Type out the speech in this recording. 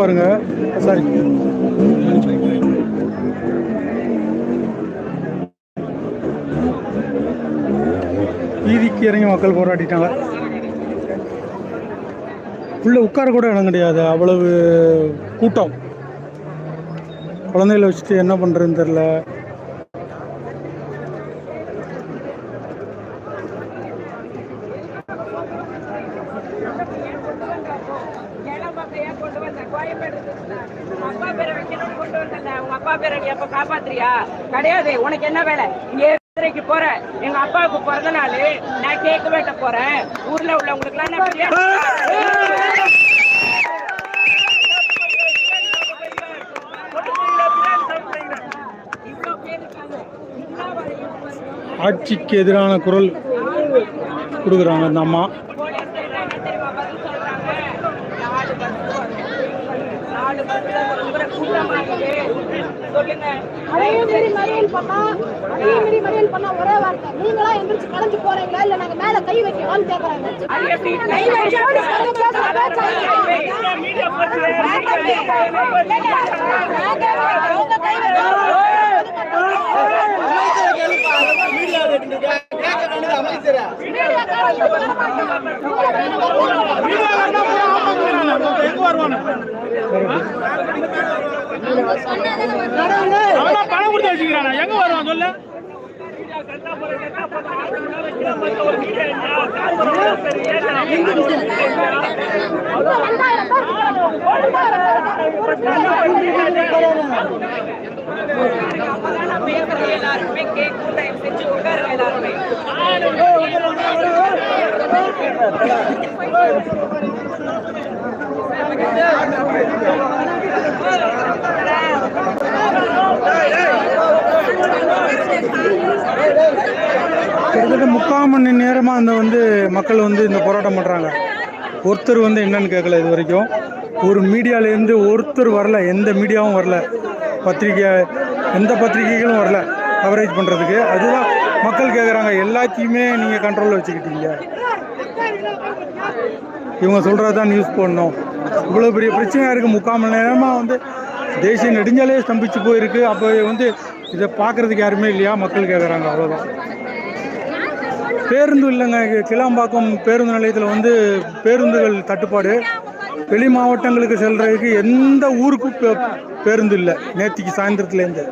பாருங்க. சாரி வீதிக்கு இறங்கி மக்கள் போராடிட்டாங்க. உள்ள உட்கார கூட இடம் கிடையாது. அவ்வளவு கூட்டம். குழந்தைகளை வச்சுட்டு என்ன பண்ணுறதுன்னு தெரில ஏன் கொண்டு வந்த கோயம்பேடு உங்க அப்பா பேரை வைக்கணும்னு கொண்டு வந்தேன்ல. உங்க அப்பா பேரை நீ அப்ப காப்பாத்துறியா? கிடையாது உனக்கு என்ன வேலை? நீ ஏழைக்கு போற. எங்க அப்பாவுக்கு பிறந்த நாள் நான் கேக் வெட்ட போறேன். ஊர்ல உள்ளவங்களுக்கு எல்லாம் வரையும் ஆட்சிக்கு எதிரான குரல் கொடுக்குறாங்க அந்த அம்மா. நாலு பஸ் ரொம்ப சொல்லுங்க அதே மாதிரி மறியல் பண்ணா அதே மாதிரி மறியல் பண்ணா ஒரே வார்த்தை நீங்களா எந்திரிச்சு கலைஞ்சு போறீங்களா இல்ல நாங்க மேல கை வைக்கவான்னு கேக்குறாங்க கை பணம் கொடுத்து வச்சுக்கிறானா எங்க வருவான் சொல்லு ரெண்டாயிரம் பேர் டைம் செஞ்சு உட்காருங்க எல்லாருமே கிட்டத்தட்ட முக்கால் மணி நேரமாக அந்த வந்து மக்கள் வந்து இந்த போராட்டம் பண்ணுறாங்க ஒருத்தர் வந்து என்னன்னு கேட்கல இது வரைக்கும். ஒரு மீடியாவிலேருந்து ஒருத்தர் வரல எந்த மீடியாவும் வரல. பத்திரிக்கை எந்த பத்திரிகைகளும் வரல கவரேஜ் பண்ணுறதுக்கு அதுதான் மக்கள் கேட்குறாங்க எல்லாத்தையுமே நீங்கள் கண்ட்ரோலில் வச்சுக்கிட்டீங்க. இவங்க சொல்கிறது தான் நியூஸ் போடணும். இவ்வளோ பெரிய பிரச்சனையாக இருக்குது முக்கால் மணி நேரமாக வந்து தேசிய நெடுஞ்சாலையே ஸ்தம்பிச்சு போயிருக்கு. அப்போ வந்து இதை பார்க்குறதுக்கு யாருமே இல்லையா? மக்கள் கேட்குறாங்க அவ்வளோதான் பேருந்து இல்லைங்க. கிளாம்பாக்கம் பேருந்து நிலையத்தில் வந்து பேருந்துகள் தட்டுப்பாடு. வெளி மாவட்டங்களுக்கு செல்கிறதுக்கு எந்த ஊருக்கும் பே- பேருந்து இல்லை. நேற்றுக்கு சாயந்தரத்துலேருந்து